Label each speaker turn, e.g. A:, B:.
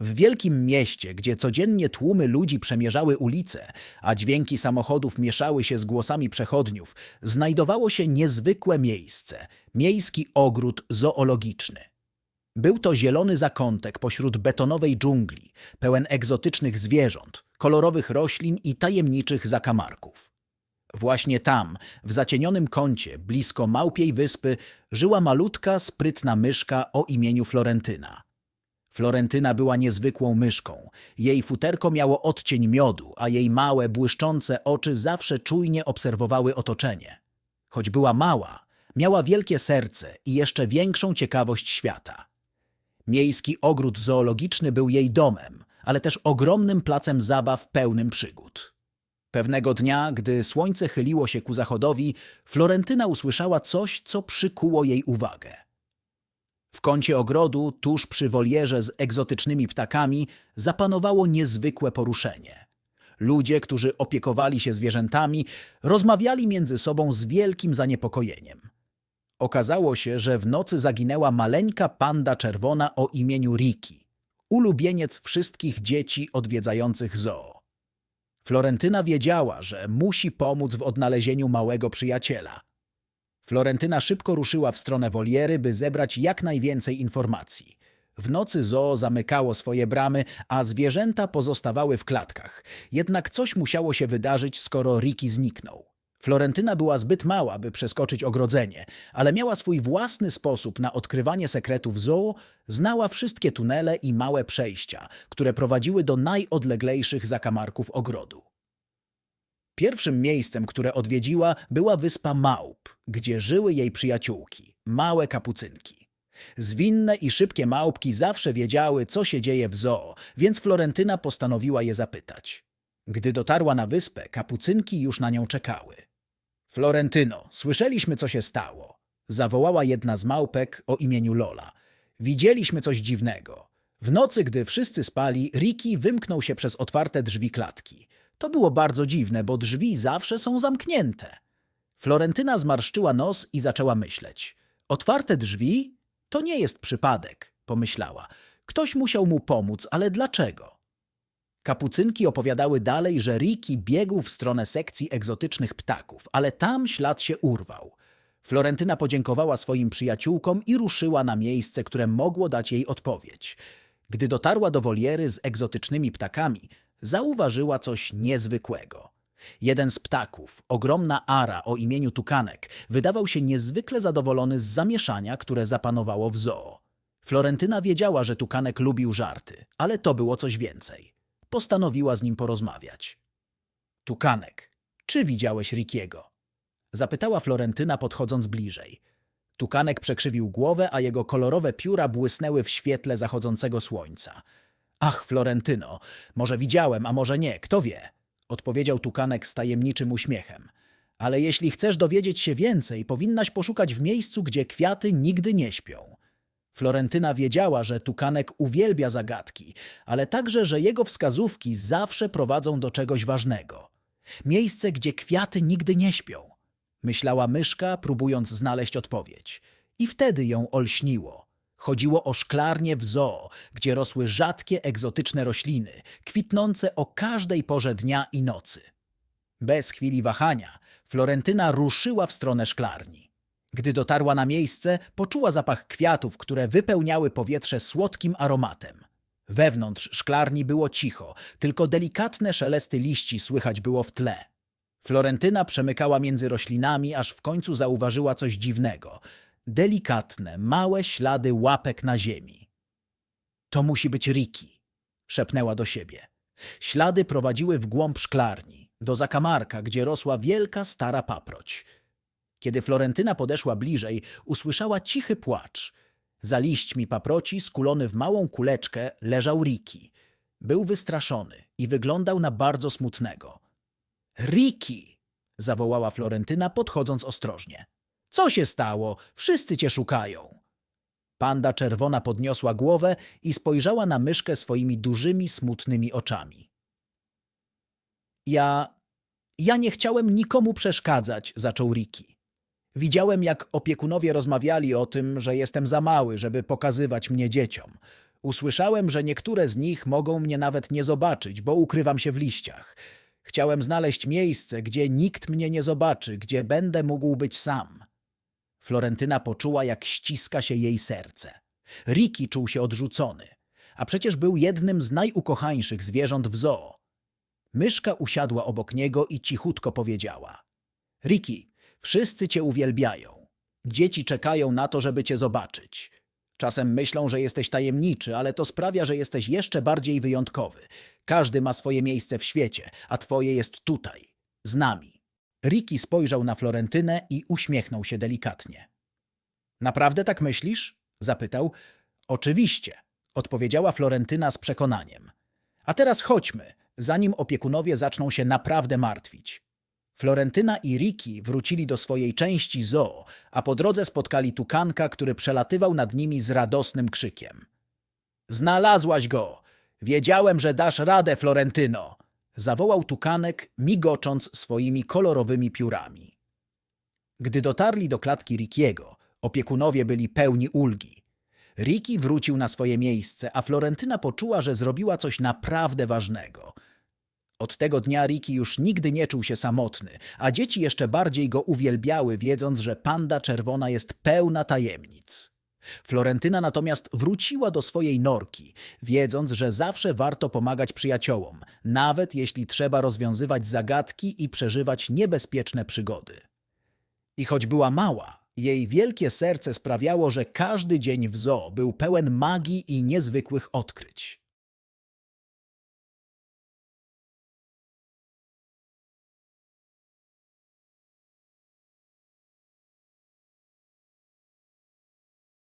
A: W wielkim mieście, gdzie codziennie tłumy ludzi przemierzały ulice, a dźwięki samochodów mieszały się z głosami przechodniów, znajdowało się niezwykłe miejsce miejski ogród zoologiczny. Był to zielony zakątek pośród betonowej dżungli, pełen egzotycznych zwierząt, kolorowych roślin i tajemniczych zakamarków. Właśnie tam, w zacienionym kącie, blisko Małpiej Wyspy, żyła malutka, sprytna myszka o imieniu Florentyna. Florentyna była niezwykłą myszką. Jej futerko miało odcień miodu, a jej małe, błyszczące oczy zawsze czujnie obserwowały otoczenie. Choć była mała, miała wielkie serce i jeszcze większą ciekawość świata. Miejski ogród zoologiczny był jej domem, ale też ogromnym placem zabaw pełnym przygód. Pewnego dnia, gdy słońce chyliło się ku zachodowi, Florentyna usłyszała coś, co przykuło jej uwagę. W kącie ogrodu, tuż przy wolierze z egzotycznymi ptakami, zapanowało niezwykłe poruszenie. Ludzie, którzy opiekowali się zwierzętami, rozmawiali między sobą z wielkim zaniepokojeniem. Okazało się, że w nocy zaginęła maleńka panda czerwona o imieniu Riki, ulubieniec wszystkich dzieci odwiedzających zoo. Florentyna wiedziała, że musi pomóc w odnalezieniu małego przyjaciela. Florentyna szybko ruszyła w stronę woliery, by zebrać jak najwięcej informacji. W nocy zoo zamykało swoje bramy, a zwierzęta pozostawały w klatkach. Jednak coś musiało się wydarzyć, skoro Riki zniknął. Florentyna była zbyt mała, by przeskoczyć ogrodzenie, ale miała swój własny sposób na odkrywanie sekretów zoo, znała wszystkie tunele i małe przejścia, które prowadziły do najodleglejszych zakamarków ogrodu. Pierwszym miejscem, które odwiedziła, była wyspa Małp, gdzie żyły jej przyjaciółki, małe kapucynki. Zwinne i szybkie małpki zawsze wiedziały, co się dzieje w zoo, więc Florentyna postanowiła je zapytać. Gdy dotarła na wyspę, kapucynki już na nią czekały. Florentyno, słyszeliśmy, co się stało. Zawołała jedna z małpek o imieniu Lola. Widzieliśmy coś dziwnego. W nocy, gdy wszyscy spali, Riki wymknął się przez otwarte drzwi klatki. To było bardzo dziwne, bo drzwi zawsze są zamknięte. Florentyna zmarszczyła nos i zaczęła myśleć. Otwarte drzwi? To nie jest przypadek, pomyślała. Ktoś musiał mu pomóc, ale dlaczego? Kapucynki opowiadały dalej, że Riki biegł w stronę sekcji egzotycznych ptaków, ale tam ślad się urwał. Florentyna podziękowała swoim przyjaciółkom i ruszyła na miejsce, które mogło dać jej odpowiedź. Gdy dotarła do woliery z egzotycznymi ptakami, zauważyła coś niezwykłego. Jeden z ptaków, ogromna ara o imieniu Tukanek, wydawał się niezwykle zadowolony z zamieszania, które zapanowało w zoo. Florentyna wiedziała, że Tukanek lubił żarty, ale to było coś więcej. Postanowiła z nim porozmawiać. Tukanek, czy widziałeś Rikiego? Zapytała Florentyna podchodząc bliżej. Tukanek przekrzywił głowę, a jego kolorowe pióra błysnęły w świetle zachodzącego słońca. Ach, Florentyno, może widziałem, a może nie, kto wie? Odpowiedział Tukanek z tajemniczym uśmiechem. Ale jeśli chcesz dowiedzieć się więcej, powinnaś poszukać w miejscu, gdzie kwiaty nigdy nie śpią. Florentyna wiedziała, że Tukanek uwielbia zagadki, ale także, że jego wskazówki zawsze prowadzą do czegoś ważnego. Miejsce, gdzie kwiaty nigdy nie śpią. Myślała myszka, próbując znaleźć odpowiedź. I wtedy ją olśniło. Chodziło o szklarnię w zoo, gdzie rosły rzadkie, egzotyczne rośliny, kwitnące o każdej porze dnia i nocy. Bez chwili wahania Florentyna ruszyła w stronę szklarni. Gdy dotarła na miejsce, poczuła zapach kwiatów, które wypełniały powietrze słodkim aromatem. Wewnątrz szklarni było cicho, tylko delikatne szelesty liści słychać było w tle. Florentyna przemykała między roślinami, aż w końcu zauważyła coś dziwnego. Delikatne, małe ślady łapek na ziemi. To musi być Riki, szepnęła do siebie. Ślady prowadziły w głąb szklarni, do zakamarka, gdzie rosła wielka stara paproć. Kiedy Florentyna podeszła bliżej, usłyszała cichy płacz. Za liśćmi paproci, skulony w małą kuleczkę, leżał Riki. Był wystraszony i wyglądał na bardzo smutnego. Riki! zawołała Florentyna, podchodząc ostrożnie. Co się stało? Wszyscy cię szukają. Panda czerwona podniosła głowę i spojrzała na myszkę swoimi dużymi, smutnymi oczami. Ja. Ja nie chciałem nikomu przeszkadzać, zaczął Riki. Widziałem, jak opiekunowie rozmawiali o tym, że jestem za mały, żeby pokazywać mnie dzieciom. Usłyszałem, że niektóre z nich mogą mnie nawet nie zobaczyć, bo ukrywam się w liściach. Chciałem znaleźć miejsce, gdzie nikt mnie nie zobaczy, gdzie będę mógł być sam. Florentyna poczuła, jak ściska się jej serce. Ricky czuł się odrzucony, a przecież był jednym z najukochańszych zwierząt w zoo. Myszka usiadła obok niego i cichutko powiedziała: Ricky, wszyscy cię uwielbiają. Dzieci czekają na to, żeby cię zobaczyć. Czasem myślą, że jesteś tajemniczy, ale to sprawia, że jesteś jeszcze bardziej wyjątkowy. Każdy ma swoje miejsce w świecie, a twoje jest tutaj, z nami. Ricky spojrzał na Florentynę i uśmiechnął się delikatnie. Naprawdę tak myślisz? zapytał. Oczywiście, odpowiedziała Florentyna z przekonaniem. A teraz chodźmy, zanim opiekunowie zaczną się naprawdę martwić. Florentyna i Ricky wrócili do swojej części zoo, a po drodze spotkali tukanka, który przelatywał nad nimi z radosnym krzykiem. Znalazłaś go! Wiedziałem, że dasz radę, Florentyno! Zawołał tukanek, migocząc swoimi kolorowymi piórami. Gdy dotarli do klatki Rickiego, opiekunowie byli pełni ulgi. Ricky wrócił na swoje miejsce, a Florentyna poczuła, że zrobiła coś naprawdę ważnego. Od tego dnia Ricky już nigdy nie czuł się samotny, a dzieci jeszcze bardziej go uwielbiały, wiedząc, że panda czerwona jest pełna tajemnic. Florentyna natomiast wróciła do swojej norki, wiedząc, że zawsze warto pomagać przyjaciołom, nawet jeśli trzeba rozwiązywać zagadki i przeżywać niebezpieczne przygody. I choć była mała, jej wielkie serce sprawiało, że każdy dzień w zoo był pełen magii i niezwykłych odkryć.